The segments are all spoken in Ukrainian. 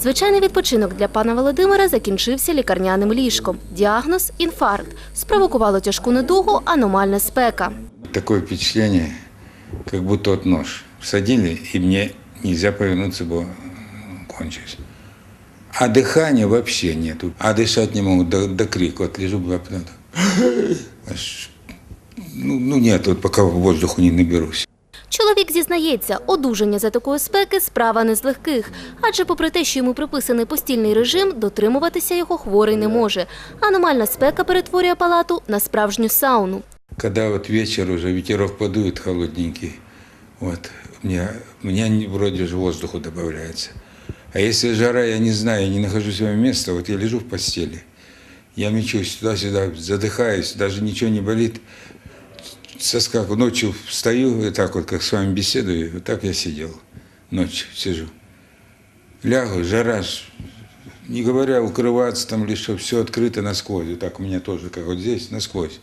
Звичайний відпочинок для пана Володимира закінчився лікарняним ліжком. Діагноз інфаркт. Спровокувало тяжку недугу аномальна спека. Такое впечатление, как будто вот нож всадили, и мне нельзя повернуться, бо кончусь. А дыхания вообще нету. А дышать не могу до, до крика. Вот лежу, бывает, потом так. Аж, ну, ну нет, вот пока воздуху не наберусь. Чоловік зізнається, одужання за такої спеки справа не з легких, адже попри те, що йому приписаний постільний режим, дотримуватися його хворий не може. Аномальна спека перетворює палату на справжню сауну. Когда вот вечер уже ветерок подует холодненький, вот, мне, мне не- вроде же воздуху добавляется. А если жара, я не знаю, я не нахожу своего места, вот я лежу в постели, я мечусь туда-сюда, задыхаюсь, даже ничего не болит. Соскакиваю, ночью встаю, и так вот, как с вами беседую, вот так я сидел, ночью сижу. Лягу, жара, не говоря укрываться там лишь, все открыто насквозь, так у меня тоже, как вот здесь, насквозь.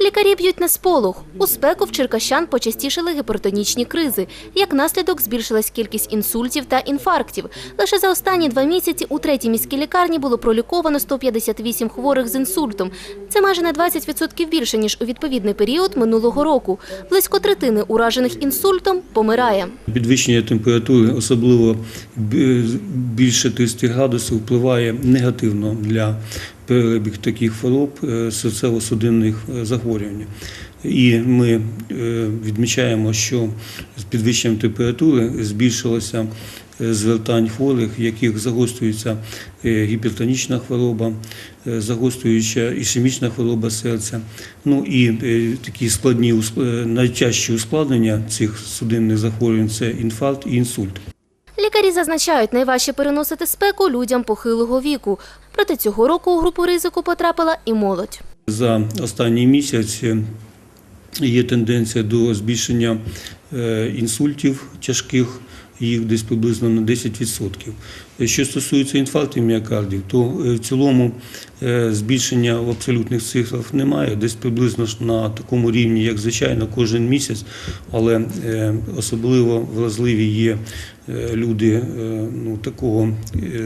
Лікарі б'ють на сполох. У спеку в черкащан почастішали гіпертонічні кризи. Як наслідок збільшилась кількість інсультів та інфарктів. Лише за останні два місяці у третій міській лікарні було проліковано 158 хворих з інсультом. Це майже на 20% більше, ніж у відповідний період минулого року. Близько третини уражених інсультом помирає. Підвищення температури, особливо більше 30 градусів, впливає негативно для перебіг таких хвороб е, серцево-судинних е, захворювань. І ми е, відмічаємо, що з підвищенням температури збільшилося звертань хворих, в яких загострюється гіпертонічна хвороба, загострююча ішемічна хвороба серця. Ну і такі складні найтяжчі ускладнення цих судинних захворювань це інфаркт і інсульт. Лікарі зазначають, найважче переносити спеку людям похилого віку. Проте цього року у групу ризику потрапила і молодь. За останній місяць є тенденція до збільшення е, інсультів тяжких, їх десь приблизно на 10%. Що стосується інфарктів міокардів, то е, в цілому е, збільшення в абсолютних цифрах немає, десь приблизно на такому рівні, як звичайно, кожен місяць, але е, особливо вразливі є люди ну, такого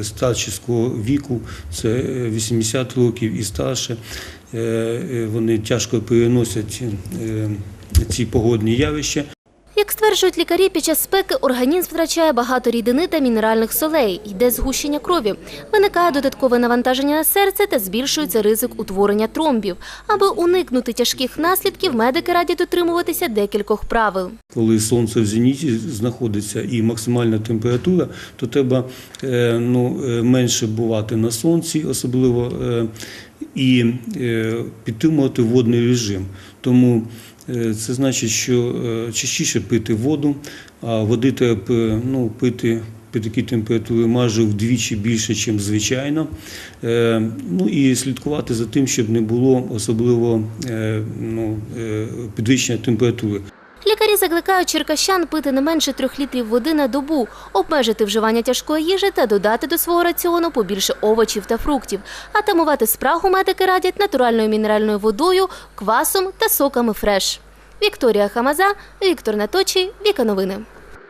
старчого віку, це е, 80 років і старше. Вони тяжко переносять ці погодні явища. Як стверджують лікарі, під час спеки організм втрачає багато рідини та мінеральних солей, йде згущення крові, виникає додаткове навантаження на серце та збільшується ризик утворення тромбів. Аби уникнути тяжких наслідків, медики радять дотримуватися декількох правил. Коли сонце в зеніті знаходиться і максимальна температура, то треба е, ну, е, менше бувати на сонці, особливо е, і е, підтримувати водний режим. Тому е, це значить, що е, частіше пити воду, а води треба ну, пити. При такій температурі майже вдвічі більше, ніж звичайно. Ну і слідкувати за тим, щоб не було особливо ну, підвищення температури. Лікарі закликають черкащан пити не менше трьох літрів води на добу, обмежити вживання тяжкої їжі та додати до свого раціону побільше овочів та фруктів. А тамувати спрагу медики радять натуральною мінеральною водою, квасом та соками фреш. Вікторія Хамаза, Віктор Наточий, Віка Новини.